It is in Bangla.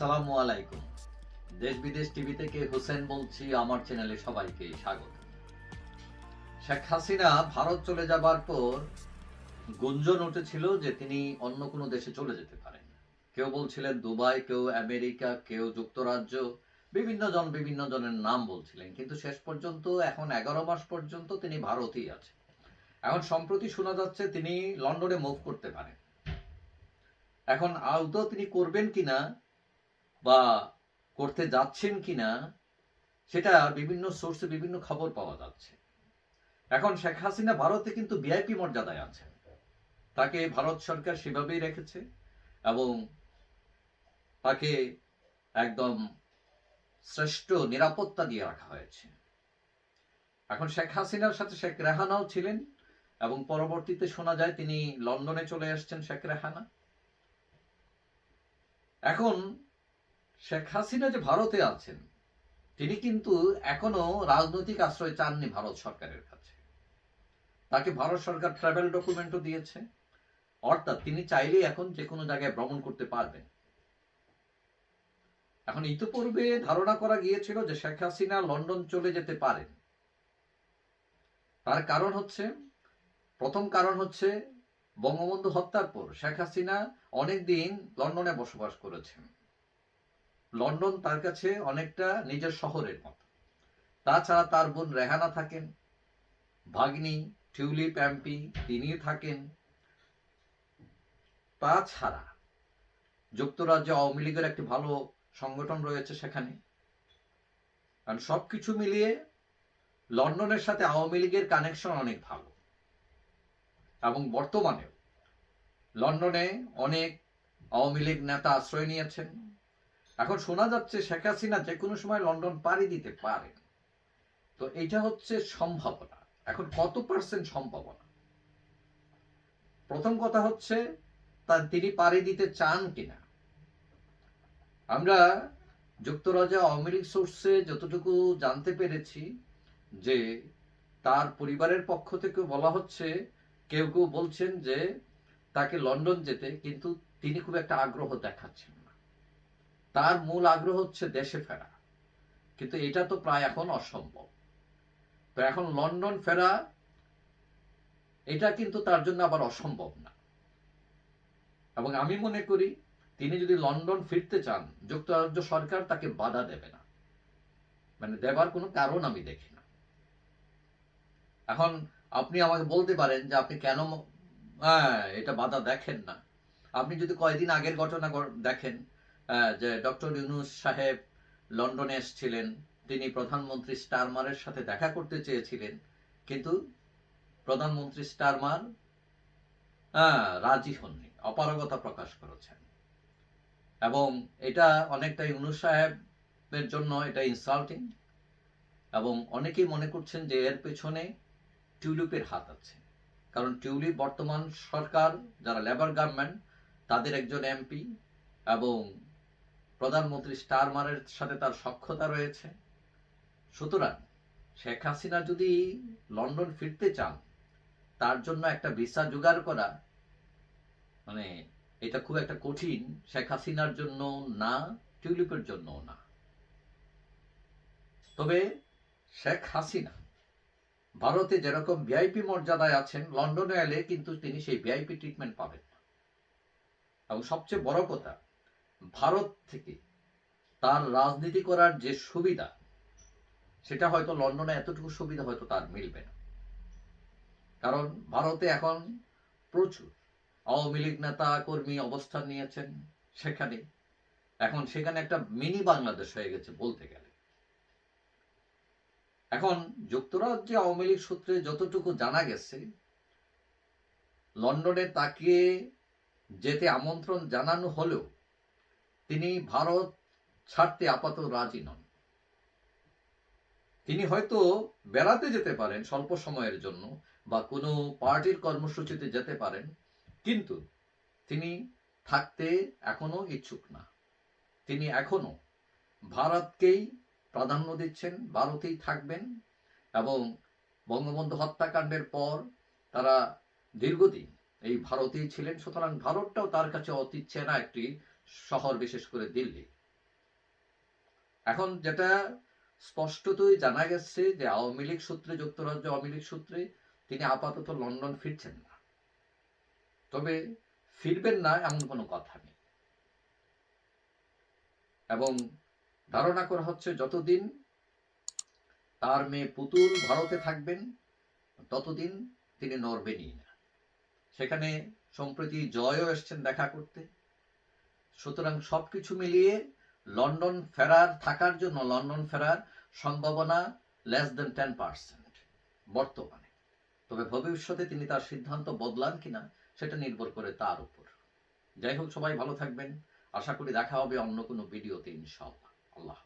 সালামু আলাইকুম। দেশ বিদেশ টিভি থেকে হোসেন বলছি, আমার চ্যানেলে সবাইকে স্বাগত। শেখ হাসিনা ভারত চলে যাবার পর গুঞ্জন উঠেছিল যে তিনি অন্য কোনো দেশে চলে যেতে পারেন। কেউ বলছিলেন দুবাই, কেউ আমেরিকা, কেউ যুক্তরাজ্য, বিভিন্ন জন বিভিন্ন জনের নাম বলছিলেন। কিন্তু শেষ পর্যন্ত, এখন এগারো মাস পর্যন্ত তিনি ভারতেই আছেন। এখন সম্প্রতি শোনা যাচ্ছে তিনি লন্ডনে মুভ করতে পারেন। এখন আদৌ তিনি করবেন কিনা বা করতে যাচ্ছেন কিনা, সেটা বিভিন্ন সোর্সে বিভিন্ন খবর পাওয়া যাচ্ছে। এখন শেখ হাসিনা ভারতে কিন্তু ভিআইপি মর্যাদায় আছেন। তাকে ভারত সরকার সেভাবেই রেখেছে এবং তাকে একদম শ্রেষ্ঠ নিরাপত্তা দিয়ে রাখা হয়েছে। এখন শেখ হাসিনার সাথে শেখ রেহানাও ছিলেন এবং পরবর্তীতে শোনা যায় তিনি লন্ডনে চলে আসছেন শেখ রেহানা। এখন শেখ হাসিনা যে ভারতে আছেন, তিনি কিন্তু এখনও রাজনৈতিক আশ্রয় চাননি ভারত সরকারের কাছে। তাকে ভারত সরকার ট্রাভেল ডকুমেন্টও দিয়েছে। অর্থাৎ তিনি চাইলেই এখন যে কোনো জায়গায় ভ্রমণ করতে পারবেন। এখন ইতিপূর্বে ধারণা করা গিয়েছিল যে শেখ হাসিনা লন্ডন চলে যেতে পারেন। তার কারণ হচ্ছে, প্রথম কারণ হচ্ছে বঙ্গবন্ধু হত্যার পর শেখ হাসিনা অনেকদিন লন্ডনে বসবাস করেছেন। লন্ডন তার কাছে অনেকটা নিজের শহরের মতো। তাছাড়া তার বোন রেহানা থাকেন, ভাগ্নি, টিউলিপ এমপি তিনি থাকেন। তাছাড়া যুক্তরাজ্যে আওয়ামী লীগের একটি ভালো সংগঠন রয়েছে সেখানে। কারণ সবকিছু মিলিয়ে লন্ডনের সাথে আওয়ামী লীগের কানেকশন অনেক ভালো। এবং বর্তমানেও লন্ডনে অনেক আওয়ামী লীগ নেতা আশ্রয় নিয়েছেন। এখন শোনা যাচ্ছে শেখ হাসিনা যে কোনো সময় লন্ডন পাড়ি দিতে পারেন তো এটা হচ্ছে সম্ভাবনা। এখন কত পার্সেন্ট সম্ভাবনা? প্রথম কথা হচ্ছে তার তিনি পাড়ি দিতে চান কিনা? আমরা যুক্তরাজ্য আওয়ামী লীগ সোর্সে যতটুকু জানতে পেরেছি যে, তার পরিবারের পক্ষ থেকে বলা হচ্ছে, কেউ কেউ বলছেন যে, তাকে লন্ডন যেতে, কিন্তু তিনি খুব একটা আগ্রহ দেখাচ্ছেন তার মূল আগ্রহ হচ্ছে দেশে ফেরা। কিন্তু এটা তো প্রায় এখন অসম্ভব। তো এখন লন্ডন ফেরা, এটা কিন্তু তার জন্য আবার অসম্ভব না। এবং আমি মনে করি, তিনি যদি লন্ডন ফিরতে চান, যুক্তরাজ্য সরকার তাকে বাধা দেবে না। মানে দেবার কোনো কারণ আমি দেখি না। এখন আপনি আমাকে বলতে পারেন যে আপনি কেন হ্যাঁ এটা বাধা দেখেন না। আপনি যদি কয়েকদিন আগের ঘটনা দেখেন যে ডক্টর ইউনুস সাহেব লন্ডনে এসেছিলেন, তিনি প্রধানমন্ত্রী স্টারমারের সাথে দেখা করতে চেয়েছিলেন, কিন্তু প্রধানমন্ত্রী স্টারমার রাজি হননি, অপারগতা প্রকাশ করেছেন। এবং এটা অনেকটা ইউনুস সাহেবের জন্য এটা ইনসাল্টিং এবং অনেকেই মনে করছেন যে এর পেছনে টিউলিপের হাত আছে। কারণ টিউলিপ বর্তমান সরকার, যারা লেবার গভর্নমেন্ট তাদের একজন এমপি এবং প্রধানমন্ত্রী স্টারমারের সাথে তার সক্ষতা রয়েছে। সুতরাং শেখ হাসিনা যদি লন্ডন ফিরতে চান, তার জন্য একটা ভিসা জোগাড় করা মানে এটা খুব একটা কঠিন শেখ হাসিনার জন্য না, টিউলিপের জন্য না। তবে শেখ হাসিনা ভারতে যেরকম ভিআইপি মর্যাদায় আছেন, লন্ডনে এলে কিন্তু তিনি সেই ভিআইপি ট্রিটমেন্ট পাবেন না। এবং সবচেয়ে বড় কথা ভারত থেকে তার রাজনীতি করার যে সুবিধা, সেটা হয়তো লন্ডনে এতটুকু সুবিধা হয়তো তার মিলবে না। কারণ ভারতে এখন প্রচুর আওয়ামী লীগ নেতা কর্মী অবস্থান নিয়েছেন সেখানে। এখন সেখানে একটা মিনি বাংলাদেশ হয়ে গেছে বলতে গেলে। এখন যুক্তরাজ্যে আওয়ামী লীগ সূত্রে যতটুকু জানা গেছে, লন্ডনে তাকে যেতে আমন্ত্রণ জানানো হলেও তিনি ভারত ছাড়তে আপাতত রাজি নন। তিনি হয়তো বেড়াতে যেতে পারেন স্বল্প সময়ের জন্য বা কোনো পার্টির কর্মসূচিতে যেতে পারেন, কিন্তু তিনি থাকতে এখনও ইচ্ছুক না। তিনি এখনও ভারতকেই প্রাধান্য দিচ্ছেন, ভারতেই থাকবেন এবং বঙ্গবন্ধু হত্যাকাণ্ডের পর তারা দীর্ঘদিন এই ভারতেই ছিলেন, সুতরাং ভারতটাও তার কাছে অতি চেনা একটি শহর, বিশেষ করে দিল্লি। এখন যেটা স্পষ্টতই জানা গেছে যে আওয়ামী লীগ সূত্রে, যুক্তরাজ্য আওয়ামী লীগ সূত্রে তিনি আপাতত লন্ডন ফিরছেন না। তবে ফিরবেন না এমন কোনো কথা নেই। এবং ধারণা করা হচ্ছে যতদিন তার মেয়ে পুতুল ভারতে থাকবেন, ততদিন তিনি নড়বেনই না সেখানে সম্প্রতি জয়ও এসছেন দেখা করতে। সুতরাং সবকিছু মিলিয়ে লন্ডন ফেরার, থাকার জন্য লন্ডন ফেরার সম্ভাবনা লেস দেন টেন পার্সেন্ট বর্তমানে। তবে ভবিষ্যতে তিনি তার সিদ্ধান্ত বদলান কিনা সেটা নির্ভর করে তার উপর। যাই হোক, সবাই ভালো থাকবেন। আশা করি দেখা হবে অন্য কোনো ভিডিওতে ইনশাআল্লাহ। আল্লাহ।